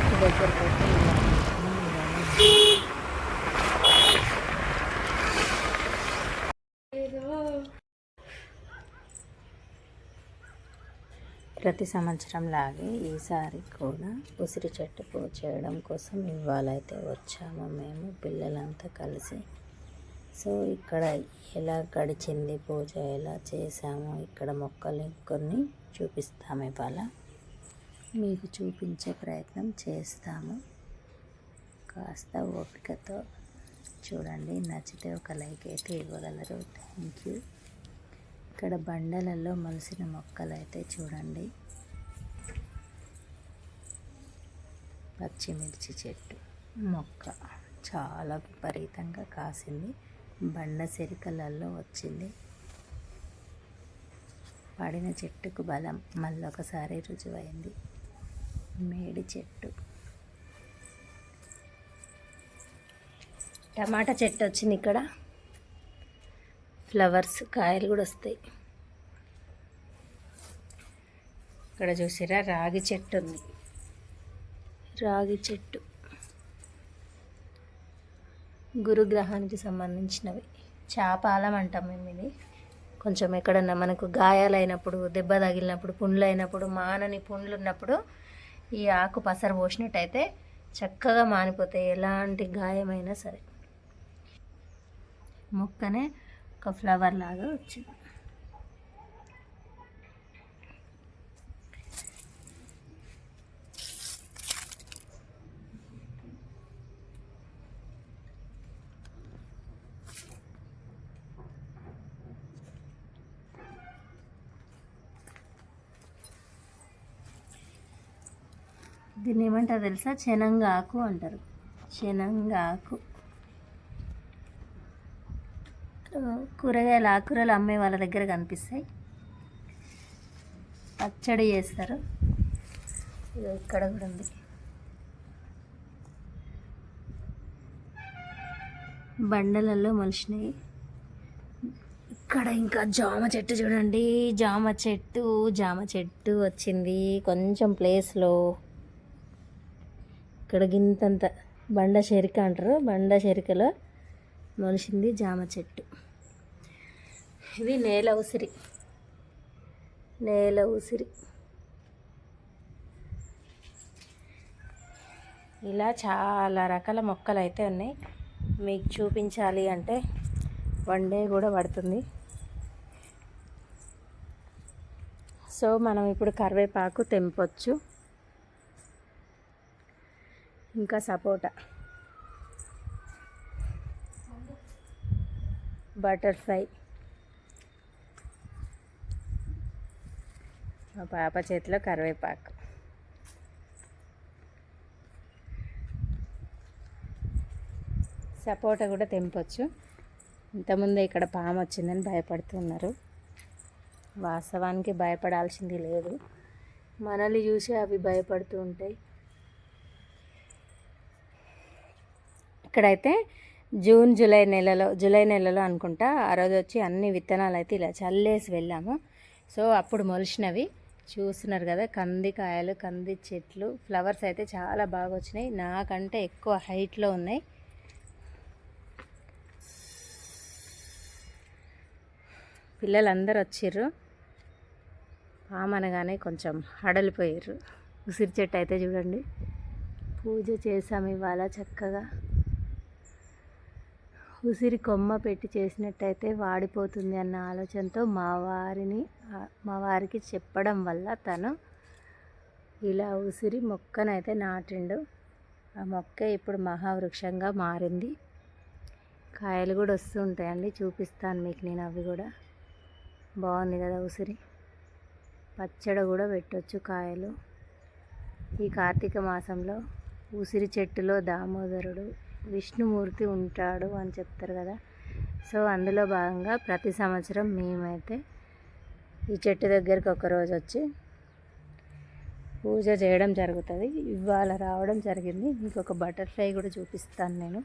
చెట్టు దగ్గరికి ప్రతి సంవత్సరం లాగే ఈసారి కూడా ఉసిరి చెట్టు పూజ చేయడం కోసం ఇవాళైతే వచ్చాము మేము పిల్లలంతా కలిసి. సో ఇక్కడ ఎలా గడిచింది పూజ ఎలా చేసాము ఇక్కడ మొక్కలు కొన్ని చూపిస్తాము ఇవాళ. మీకు చూపించే ప్రయత్నం చేస్తాము. కాస్త ఓపికతో చూడండి. నచ్చితే ఒక లైక్ అయితే ఇవ్వగలరు. థ్యాంక్ యూ ఇక్కడ బండలలో మొలిసిన మొక్కలు అయితే చూడండి. పచ్చిమిర్చి చెట్టు మొక్క చాలా విపరీతంగా కాసింది. బండ సెరికలలో వచ్చింది. పడిన చెట్టుకు బలం మళ్ళొకసారి రుజువైంది. మేడి చెట్టు. టమాటా చెట్టు వచ్చింది ఇక్కడ. ఫ్లవర్స్ కాయలు కూడా వస్తాయి. ఇక్కడ చూసిరా రాగి చెట్టు ఉంది. రాగి చెట్టు. గురుగ్రహానికి సంబంధించినవి. చాపాలం అంటాం మేము ఇది. కొంచెం ఎక్కడన్నా మనకు గాయాలైనప్పుడు దెబ్బ తగిలినప్పుడు పుండ్లు అయినప్పుడు మానని పుండ్లు ఉన్నప్పుడు ఈ ఆకు పసరు పోసినట్టయితే చక్కగా మానిపోతాయి ఎలాంటి గాయమైనా సరే. మొక్కనే ఒక ఫ్లవర్ లాగా వచ్చింది. దీన్ని ఏమంటారు తెలుసా? శనంగాకు అంటారు. శనంగాకు. కూరగాయలు ఆకుకూరలు అమ్మే వాళ్ళ దగ్గర కనిపిస్తాయి. పచ్చడి చేస్తారు. ఇక్కడ కూడా ఉంది. బండలలో మలిసినాయి ఇక్కడ ఇంకా జామ చెట్టు చూడండి. జామ చెట్టు జామ చెట్టు వచ్చింది. కొంచెం ప్లేస్లో ఇక్కడ గింతంత బండ చెరిక అంటారు. బండ చెరికలో మొలిసింది జామ చెట్టు. ఇది నేల ఉసిరి. నేల ఉసిరి. ఇలా చాలా రకాల మొక్కలు అయితే ఉన్నాయి. మీకు చూపించాలి అంటే వన్ డే కూడా పడుతుంది. సో మనం ఇప్పుడు కరివేపాకు తెంపొచ్చు. ఇంకా సపోటా. బటర్ఫ్లై మా పాప చేతిలో కరివేపాకు. సపోటా కూడా తెంపొచ్చు. ఇంతకుముందే ఇక్కడ పాము వచ్చిందని భయపడుతున్నారు. వాస్తవానికి భయపడాల్సింది లేదు. మనల్ని చూసి అవి భయపడుతూ ఉంటాయి. ఇక్కడైతే జూన్ జూలై నెలలో జూలై నెలలో అనుకుంటా ఆ రోజు వచ్చి అన్ని విత్తనాలు అయితే ఇలా చల్లేసి వెళ్ళాము. సో అప్పుడు మొలిచినవి. చూస్తున్నారు కదా కంది కాయలు కంది చెట్లు ఫ్లవర్స్ అయితే చాలా బాగా వచ్చినాయి. నాకంటే ఎక్కువ హైట్లో ఉన్నాయి. పిల్లలందరూ వచ్చిర్రు. పామనగానే కొంచెం హడలిపోయారు ఉసిరి చెట్టు అయితే చూడండి. పూజ చేసాము ఇవాళ చక్కగా. ఉసిరి కొమ్మ పెట్టి చేసినట్టయితే వాడిపోతుంది అన్న ఆలోచనతో మా వారిని మా వారికి చెప్పడం వల్ల తను ఇలా ఉసిరి మొక్కనైతే నాటిండు. ఆ మొక్క ఇప్పుడు మహావృక్షంగా మారింది. కాయలు కూడా వస్తుంటాయండి. చూపిస్తాను మీకు నేను అవి కూడా. బాగుంది కదా ఉసిరి. పచ్చడి కూడా పెట్టొచ్చు కాయలు. ఈ కార్తీక మాసంలో ఉసిరి చెట్టులో దామోదరుడు విష్ణుమూర్తి ఉంటాడు అని చెప్తారు కదా. సో అందులో భాగంగా ప్రతి సంవత్సరం మేమైతే ఈ చెట్టు దగ్గరికి ఒకరోజు వచ్చి పూజ చేయడం జరుగుతుంది. ఇవాళ రావడం జరిగింది. ఇంకొక బటర్ఫ్లై కూడా చూపిస్తాను నేను.